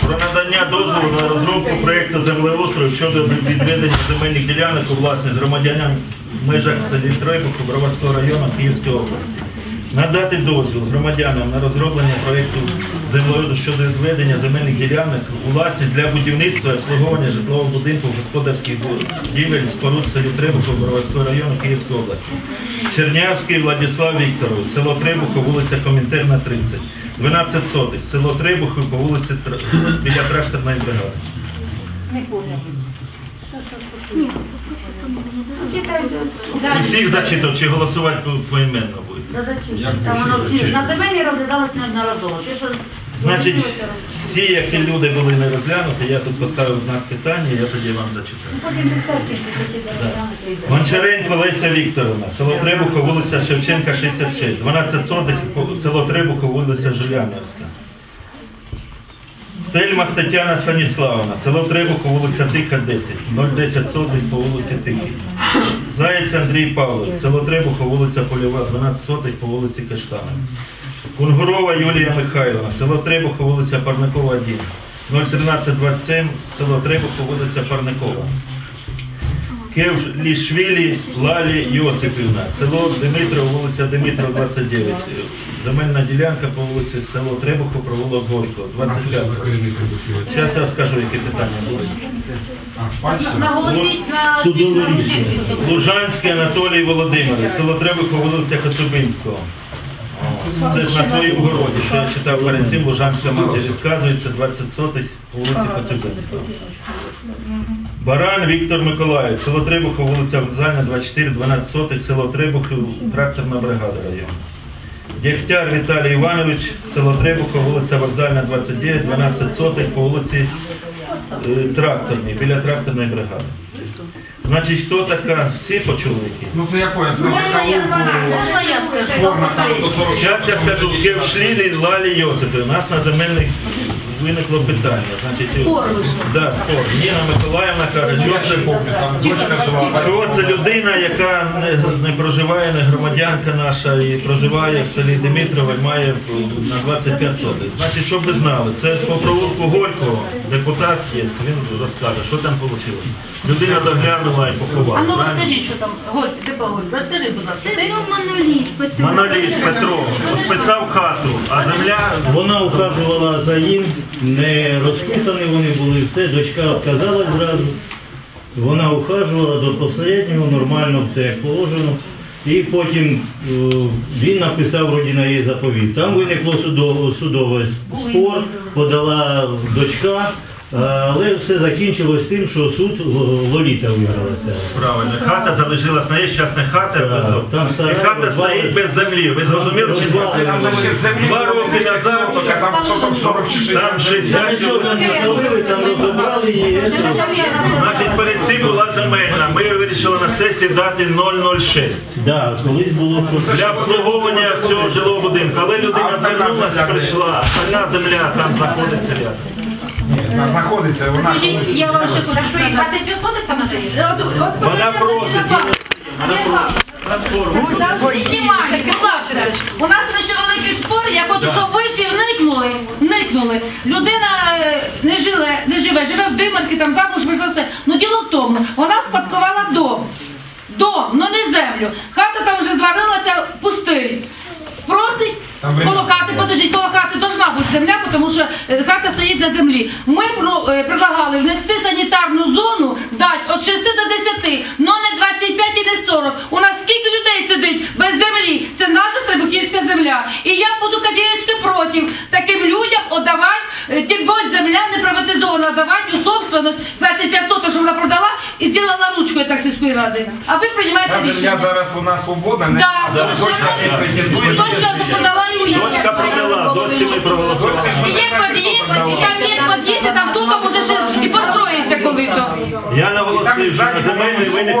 Про надання дозволу на розробку проєкту землеустрою щодо відведення земельних ділянок у власність громадянам в межах селі Тройбуху району Київської області. Надати дозвіл громадянам на розроблення проєкту землеустрою щодо відведення земельних ділянок у власність для будівництва і обслуговування житлового будинку господарських будівель споруд селі Требуху Броварського району Київської області. Чернявський Владислав Вікторович, село Требуху, вулиця Комінтерна, 30. 12 сотих, село Требуху по вулиці Тр- біля тракторної бригади. Усіх зачитав, чи голосувати по- поіменно буде. Та зачем? Там воно всі на земельні розглядалось неодноразово. Ти що Значить, всі, які люди були не розглянуті, я тут поставив знак питання, я тоді вам зачитаю. потім що розглянути і за. Гончаренко Леся Вікторовна, село Требухо, вулиця Шевченка, 66, 12 сотих, село Требухо, вулиця Жуляновська. Стельмах Тетяна Станіславовна, село Требухо, вулиця Тиха, 10, 010 сотих по вулиці Тихій. Заєць Андрій Павлович, село Требухо, вулиця Польова, 12 сотих по вулиці Каштана. Кунгурова Юлія Михайловна, село Требухо, вулиця Парникова, 1, 01327, село Требухо, вулиця Парникова. Кевлішвілі Лалі Йосипівна, село Димитров, вулиця Димитров, 29. Земельна ділянка по вулиці село Требухо, провулок Горького, 25. Зараз я скажу, які питання будуть. Судове рішення. Лужанський Анатолій Володимирович, село Требухо, вулиця Коцюбинського. Це ж на своєму городі, що я читав перед цим, Лужанська матір відказується, 20 сотих по вулиці Коцюбинського. Баран Віктор Миколаївич, село Требухов, вулиця Вокзальна, 24, 12 сотих, село Требухов, тракторна бригада району. Дягтяр Віталій Іванович, село Требухов, вулиця Вокзальна, 29, 12 сотих, по вулиці е, Тракторній, біля тракторної бригади. Значить, хто така? Всі почули які? Ну це я понял, це Можна я, скажу? спорно там до 40 Зараз я скажу, Кевшлілі Лалі Йосипи. У нас на земельних виникло питання. Значить, Спор вийшов. Да, спор. Ніна Миколаївна каже, що це. Що це людина, яка не, не проживає, не громадянка наша і проживає в селі Димитрове, має на 25 сотих. Значить, щоб ви знали, це по провулку Горького, депутат є, він розкаже, що там вийшло. Людина доглянула і поховала. А ну розкажіть, що там, Голь, ти Голь, розкажи, будь ласка. Це був моноліт Петро. Моноліт Петро підписав хату, а земля Вона ухажувала за їм, не розписані вони були, все, дочка відказала зразу. Вона ухажувала до останнього, нормально все як положено. І потім е, він написав родина її заповіт. Там виникло судовий спор, подала дочка, але все закінчилось тим, що суд е, Лоліта вигралася. Правильно, хата залишилась на її, не хата, Так, без там і хата стоїть без землі. Ви зрозуміли чи? Там Два роки назад там що там 40 чи 60. там 60 нічого там не зробили, там розібрали її. Значить, перед цим була земельна. Ми вирішили на сесії дати 006. Да, колись було що. Для обслуговування цього жилого будинку. Але людина звернулася, прийшла. Одна земля там знаходиться рядом. Вона знаходиться, вона я вам ще хочу сказати. 25 соток там надає? Вона просить. Знімайте, будь ласка. У нас ще великий спор, я хочу, щоб ви всі вникнули, вникнули. Людина е, не живе, не живе, живе в Димарки, там замуж вийшла все. Ну діло в тому, вона спадкувала дом. Дом, ну не землю. Хата там вже зварилася пустий. Просить Там коло хати, подождіть, коло хати должна бути земля, тому що е, хата стоїть на землі. Ми е, предлагали внести санітарну зону, дати від 6 до 10, но не 25 і не 40. У нас скільки людей сидить без землі? Це наша Требухівська земля. І я буду категорично проти таким людям отдавати, е, тим земля не приватизована, давати у собственность 25 соток, щоб вона продала так сільської ради. А ви приймаєте Та земля рішення. зараз у нас свободна, не Да, а дочка не дочка- претендує. Дочка запродала і уїхала. Дочка продала, дочці ми проголосували. І Є під'їзд, і там є під'їзд, і там тут може ще і Построїться коли то. Я наголосив, що на земельний виник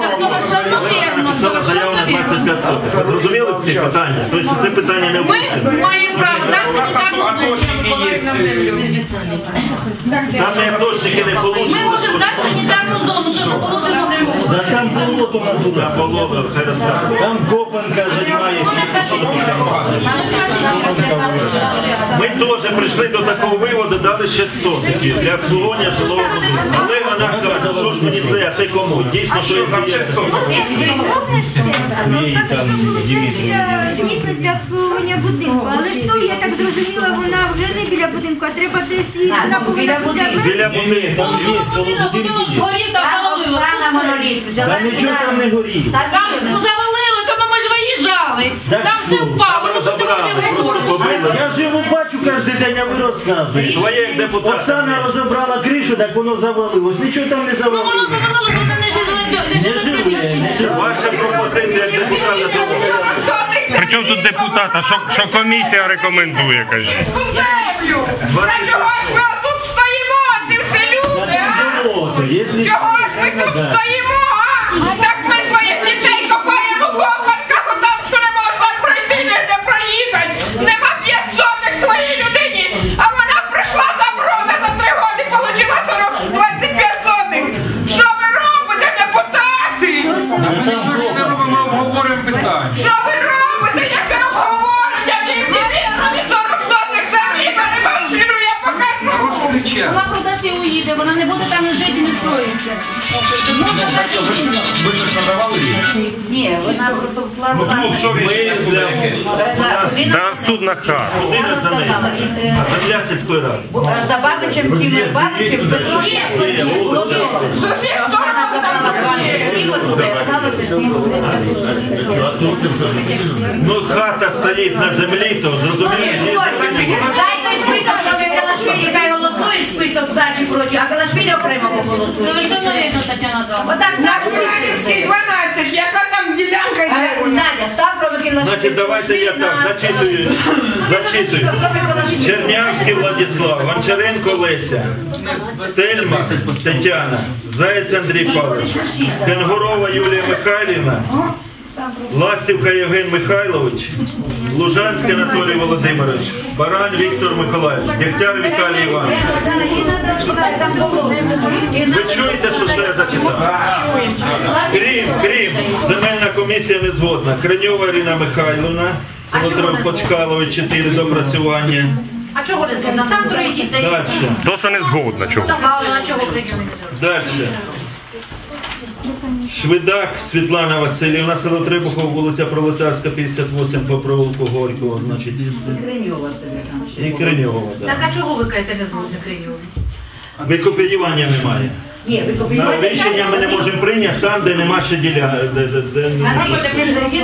совершенно заяву на 25 сотих. Ви зрозуміли ці питання? Тобто це питання не Ми вирішено. маємо право дати санітарну зону. Є. Там не атошники не Ми можемо дати санітарну зону, то що положено. Да там болото на Там туди. половина, хай розкаже. Там копанка займається. Ми теж прийшли до такого виводу, дали 6 сотиків для обслуговування жилого будинку. Але вона каже, що ж мені це, а ти кому? Дійсно, що За є. 600. Ні, там Дмитрій. Дійсно для обслуговування будинку. Але ж то, я так зрозуміла, вона вже не біля будинку, а треба десь і вона повинна бути. Біля будинку. Там Будинок, будинок, будинку будинок там завалило. Та нічого там не горіло. Там завалилося, ну ми ж виїжджали. Там все що? впало. Там Ну що ти побили. Я живу бачу кожен день, а ви розказуєте. Твоє як депутат. Оксана розібрала так воно завалилось. Нічого там не Ну воно завалилось. завалилося, воно не жили. Не живе, не живе. Ваша пропозиція як депутата при Причому тут депутата, що, що комісія рекомендує, каже. землю! Та чого ж ми тут стоїмо, ці всі люди, а? Чого ж ми тут стоїмо, Вона продасть і уїде, вона не буде там жити і не строїться. Ви ж надавали їй? Ні, вона просто Ну, що рішення суду яке? Да, суд на хату. Будинок за нею. А земля сільської ради. За Бабичем, цим Бабичем, Петро Є. З усіх сторон забрала 27 туди, сталося 7 Ну хата стоїть на землі, то зрозуміло, є землі. Дайте список, що ви Голосують список за чи проти, а Калашвілі окремо Тетяна Дама. Отак На став Кулянівській 12, яка там ділянка йде? Надя, став провики Значить, давайте я так зачитую. Зачитую. Чернявський Владислав, Гончаренко Леся, Стельма Тетяна, Заєць Андрій Павлович, Кенгурова Юлія Михайлівна, Ластівка Євген Михайлович, Лужанський Анатолій Володимирович, Барань Віктор Миколаївич, Дегтяр Віталій Іванович. Ви чуєте, що ще я зачитав? Крім, крім, земельна комісія не згодна. Криньова Ірина Михайловна, Солотров Почкалович, 4 допрацювання. А чого не згодна? Там троє дітей. Далі. То, що не згодна, чого. Добавила, чого кричали? Далі. Швидак Світлана Васильівна, село Трибухов, вулиця Пролетарська, 58 по провулку Горького, значить, Криньова тебе і Криньова. Так, Так а чого ви кажете не згодна Криньова? Викопіювання немає. Ні, ви На копіювати. рішення ми не можемо прийняти там, де нема ще діля. Де, де, де... А робите ви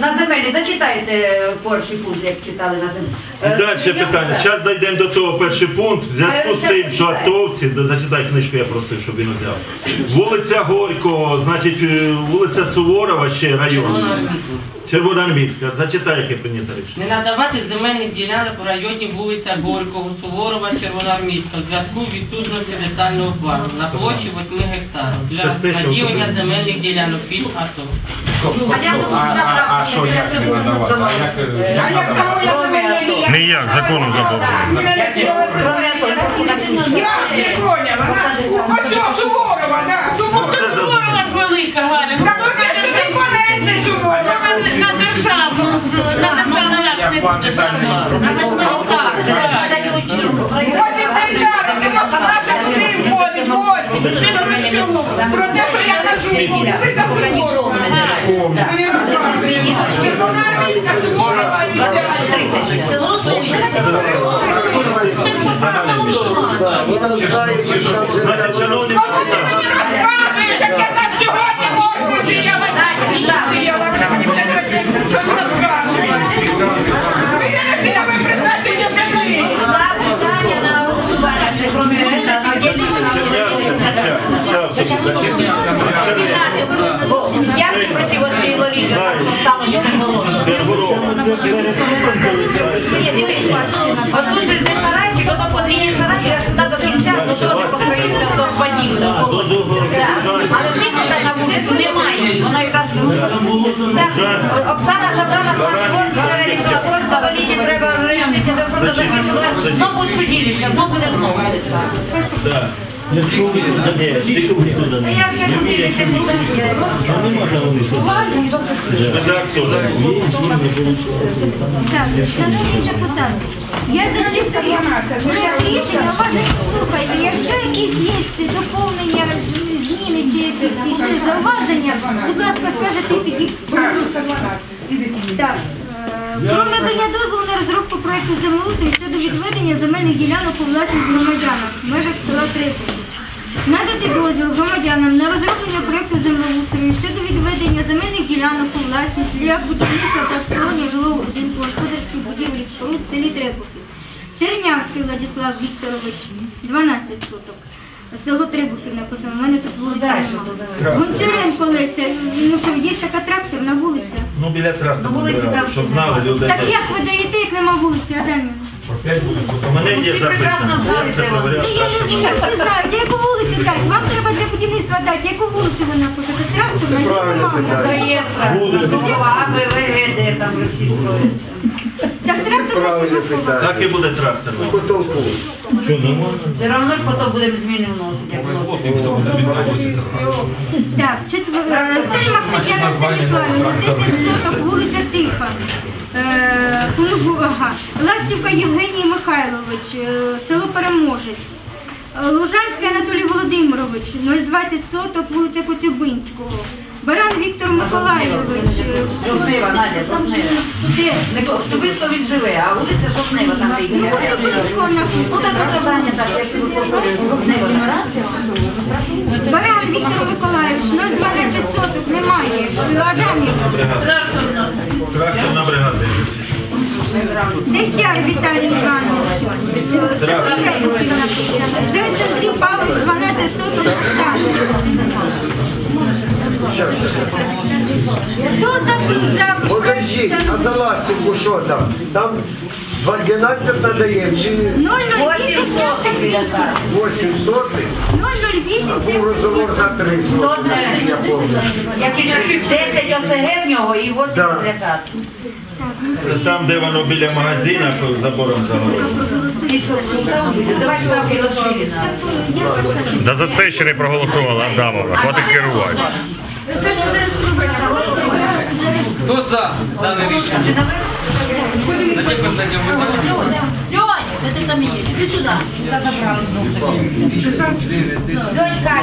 на земелі, зачитайте перший пункт, як читали на землі. І далі питання. Зараз дійдемо до того перший пункт. В зв'язку з тим, що атовці, да, зачитай книжку, я просив, щоб він взяв. Вулиця Горького, значить, е, вулиця Суворова ще район. Червоноармійська. Зачитай, яке прийнято рішення. Не надавати земельних ділянок у районі вулиця Горького, Суворова, Червоноармійська в зв'язку з відсутності детального плану на площі 8 гектарів для наділення земельних ділянок під АТО. А що, як не надавати? А як, А як законом заборонено. Я не поняла. Ось Суворова. Це за- Суворова велика, Галя. Ти про те, що я кажу, ви за Суворова. Ви не розумієте. Червоноармійська Суворова і Значить, шановні я там сьогодні можу Тетяна, стався, проти що Голландії? Кенгурова. Ні, дивись, от тут же де сарайчик, ото подвійні сарайчик, аж туди до кінця, подібне. проєкту немає. Воно якраз Оксана забрала смартфон, перелізла просто, Валіді треба ви просто запишете. Знову судилище, знову буде знову. Якщо ви туди, якщо ви туди не Я вже не вірю, що буде. А нема там вони що. Шпиляк теж. Так, шановні депутати, я зачитую проект рішення, вас слухайте, якщо якісь є доповнення, зміни чи якісь зауваження, будь ласка, скажете тоді. Так. е, Про надання дозволу на розробку проекту землеустрою щодо відведення земельних ділянок у власність громадянам в межах села Трипіль. Надати дозвіл громадянам на розроблення проекту землеустрою щодо відведення земельних ділянок у власність для будівництва та обслуговування жилого будинку господарських будівель і споруд в селі Требухів. Чернявський Владислав Вікторович, 12 соток. Село Требухів написано, у мене тут вулиця немає. Гончаренко Леся, ну що, є така тракторна вулиця. Ну, біля трактора, щоб знали люди. Так як ви даєте, як нема вулиці, Адамів? У мене є записано. Я я не знаю, всі знають, яку вулицю дати. Вам треба для будівництва дати, яку вулицю ви напишете? немає З реєстра, Жукова, АБВ, ГД, там всі строяться. Чи жукова? Так і буде трактор. Що, нормально? Все одно ж потім будемо зміни вносити, як вносити. Так. Стельмах Тетяна Станіславівна, 10 соток, вулиця Тиха. Е, ага. Ластівка Євгеній Михайлович, е, село Переможець. Лужанський Анатолій Володимирович, 020 соток, вулиця Коцюбинського. Баран Віктор Миколайович. Е, Надя, Жовтнева. Де? Особисто він живе, а вулиця Жовтнева там де Ну, Ну так це зайнята, як ви пошли, Жовтнева нумерація. Баран Віктор Миколайович, 012 соток, немає. Адамів. Тракторна бригада. Дегтяр Віталій Іванович. Джейсон Андрій Павлович, 12 соток. Що за запис? Покажіть, а за ластівку що там? Там 12 надаємо чи 8 сотих біля зараз. 8 сотих? 008 А був розговор за 3 сотих, я пам'ятаю. Як він 10 ОСГ в нього і 8 Да. результат. Це там, де воно біля магазина, коли забором заговорено. Давай ставки Лошвіліна. Да за це ще не проголосувала Адамова. Хватить керувати. Все, що. Хто за дане рішення? Льоня, де ти там є? Іди сюди. Льонька,